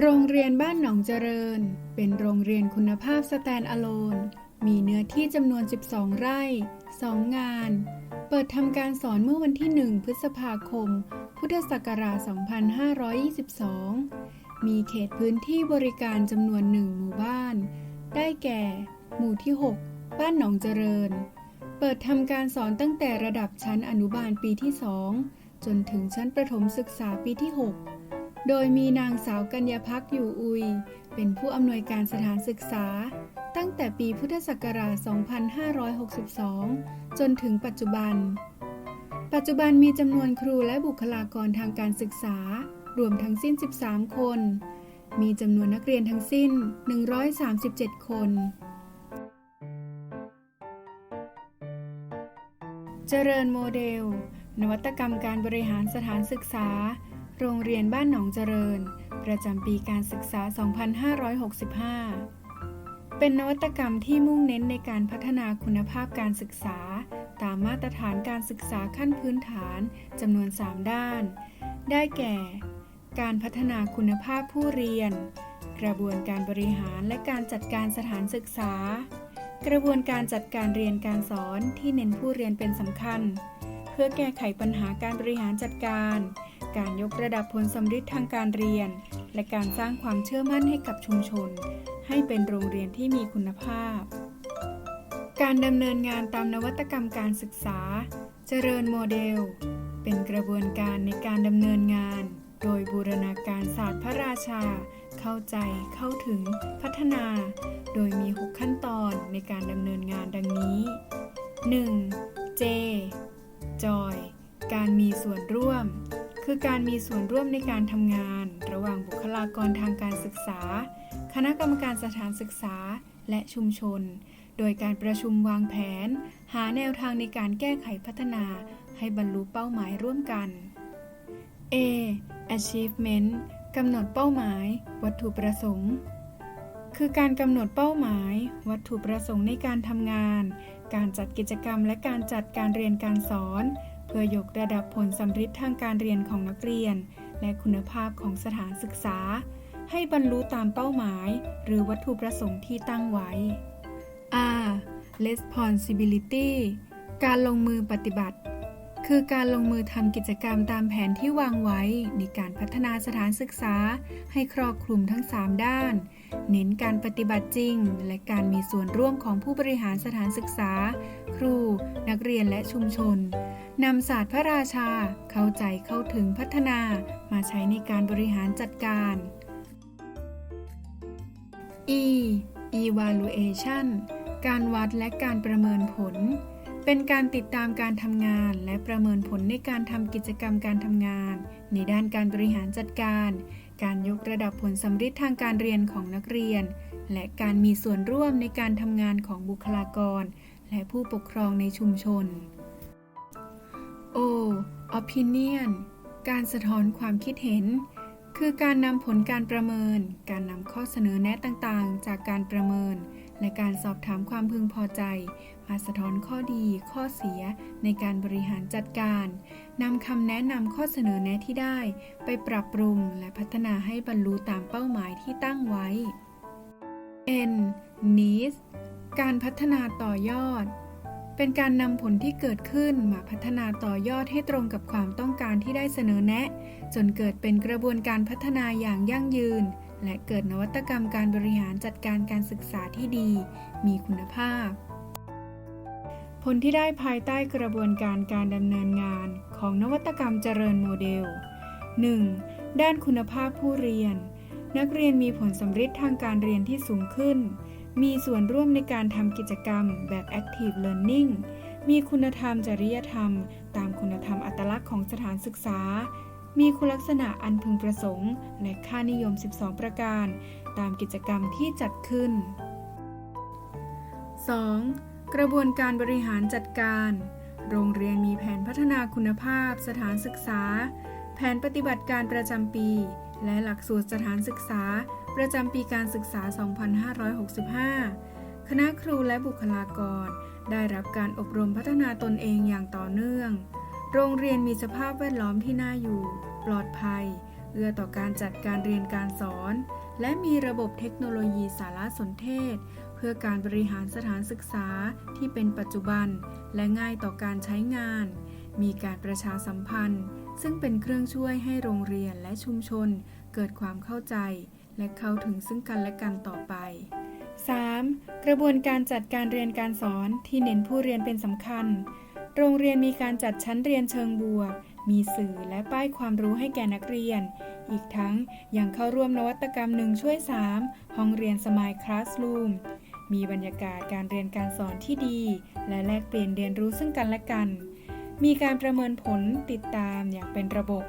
โรงเรียนบ้านหนองเจริญ เป็นโรงเรียนคุณภาพสแตนอะโลน มีเนื้อที่จำนวน 12 ไร่ 2 งาน เปิดทำการสอนเมื่อวันที่ 1 พฤษภาคม พุทธศักราช 2522 มีเขตพื้นที่บริการจำนวนหนึ่งหมู่บ้าน ได้แก่ หมู่ที่ 6 บ้านหนองเจริญ ปิดทำการสอนตั้งแต่ระดับชั้นอนุบาลปีที่ 2 จนถึงชั้นประถมศึกษาปีที่ 6 โดยมีนางสาวกัญญาพักอยู่อุย เป็นผู้อำนวยการสถานศึกษา ตั้งแต่ปีพุทธศักราช 2562 จนถึงปัจจุบัน ปัจจุบันมีจำนวนครูและบุคลากรทางการศึกษา รวมทั้งสิ้น 13 คน มีจำนวนนักเรียนทั้งสิ้น 137 คน ริญโมเดล นวัตกรรมการบริหารสถานศึกษา โรงเรียนบ้านหนองเจริญ ประจำปีการศึกษา 2565 เป็นนวัตกรรมที่มุ่งเน้นในการพัฒนาคุณภาพการศึกษา ตามมาตรฐานการศึกษาขั้นพื้นฐานจำนวน 3 ด้าน ได้แก่ การพัฒนาคุณภาพผู้เรียน กระบวนการบริหารและการจัดการสถานศึกษา กระบวนการจัดการเรียนการสอนที่เน้นผู้เรียนเป็นสำคัญ เพื่อแก้ไขปัญหาการบริหารจัดการ การยกระดับผลสำฤทธิ์ทางการเรียน และการสร้างความเชื่อมั่นให้กับชุมชน ให้เป็นโรงเรียนที่มีคุณภาพ การดำเนินงานตามนวัตกรรมการศึกษา เจริญโมเดล เป็นกระบวนการในการดำเนินงาน โดยบูรณาการศาสตร์พระราชา เข้าใจเข้าถึงพัฒนา โดยมี 6 ขั้นตอนในการดำเนินงานดังนี้ 1. J Joy การมีส่วนร่วม คือการมีส่วนร่วมในการทำงาน ระหว่างบุคลากรทางการศึกษา คณะกรรมการสถานศึกษาและชุมชน โดยการประชุมวางแผน หาแนวทางในการแก้ไขพัฒนา ให้บรรลุเป้าหมายร่วมกัน A achievement กำหนดเป้าหมาย วัตถุประสงค์ คือการกำหนดเป้าหมาย วัตถุประสงค์ในการทำงาน การจัดกิจกรรมและการจัดการเรียนการสอน เพื่อยกระดับผลสำฤทธิ์ทางการเรียนของนักเรียน และคุณภาพของสถานศึกษา ให้บรรลุตามเป้าหมาย หรือวัตถุประสงค์ที่ตั้งไว้ R responsibility การลงมือปฏิบัติ คือการลงมือทำกิจกรรมตามแผนที่วางไว้ ในการพัฒนาสถานศึกษา ให้ครอบคลุมทั้ง 3 ด้าน เน้นการปฏิบัติจริง และการมีส่วนร่วมของผู้บริหารสถานศึกษา ครู นักเรียนและชุมชนนำศาสตร์พระราชา เข้าใจเข้าถึงพัฒนา มาใช้ในการบริหารจัดการ E evaluation การวัดและการประเมินผล เป็นการติดตามการทำงานและประเมินผลในการทำกิจกรรมการทำงาน ในด้านการบริหารจัดการ การยกระดับผลสำฤทธิ์ทางการเรียนของนักเรียน และการมีส่วนร่วมในการทำงานของบุคลากร และผู้ปกครองในชุมชน O opinion การสะท้อนความคิดเห็น คือการนำผลการประเมิน การนำข้อเสนอแนะต่างๆ จากการประเมิน และการสอบถามความพึงพอใจ มาสะท้อนข้อดี ข้อเสียในการบริหารจัดการนำคำแนะนำข้อเสนอแนะที่ได้ ไปปรับปรุงและพัฒนาให้บรรลุตามเป้าหมายที่ตั้งไว้ N needs การพัฒนาต่อยอด เป็นการนำผลที่เกิดขึ้นมาพัฒนาต่อยอดให้ตรงกับความต้องการที่ได้เสนอแนะ จนเกิดเป็นกระบวนการพัฒนาอย่างยั่งยืน และเกิดนวัตกรรมการบริหารจัดการการศึกษาที่ดี มีคุณภาพ ผลที่ได้ภายใต้กระบวนการการดำเนินงานของนวัตกรรมเจริญโมเดล 1. ด้านคุณภาพผู้เรียน นักเรียนมีผลสำฤทธิ์ทางการเรียนที่สูงขึ้น มีส่วนร่วมในการทำกิจกรรมแบบ Active Learning มีคุณธรรมจริยธรรม ตามคุณธรรมอัตลักษณ์ของสถานศึกษา มีคุณลักษณะอันพึงประสงค์ และค่านิยม 12 ประการ ตามกิจกรรมที่จัดขึ้น 2. กระบวนการบริหารจัดการ โรงเรียนมีแผนพัฒนาคุณภาพ สถานศึกษา แผนปฏิบัติการประจำปี และหลักสูตรสถานศึกษา ประจำปีการศึกษา 2565 คณะครูและบุคลากร ได้รับการอบรมพัฒนาตนเองอย่างต่อเนื่อง โรงเรียนมีสภาพแวดล้อมที่น่าอยู่ ปลอดภัย เอื้อต่อการจัดการเรียนการสอน และมีระบบเทคโนโลยีสารสนเทศ เพื่อการบริหารสถานศึกษาที่เป็นปัจจุบัน และง่ายต่อการใช้งาน มีการประชาสัมพันธ์ ซึ่งเป็นเครื่องช่วยให้โรงเรียนและชุมชน เกิดความเข้าใจ และเข้าถึงซึ่งกันและกันต่อไป 3. กระบวนการจัดการเรียนการสอนที่เน้นผู้เรียนเป็นสำคัญ โรงเรียนมีการจัดชั้นเรียนเชิงบวก มีสื่อและป้ายความรู้ให้แก่นักเรียน อีกทั้งยังเข้าร่วมนวัตกรรมหนึ่งช่วย 3 ห้องเรียนสมายคลาสรูมมีบรรยากาศการเรียนการสอนที่ดี และแลกเปลี่ยนเรียนรู้ซึ่งกันและกัน มีการประเมินผลติดตามอย่างเป็นระบบ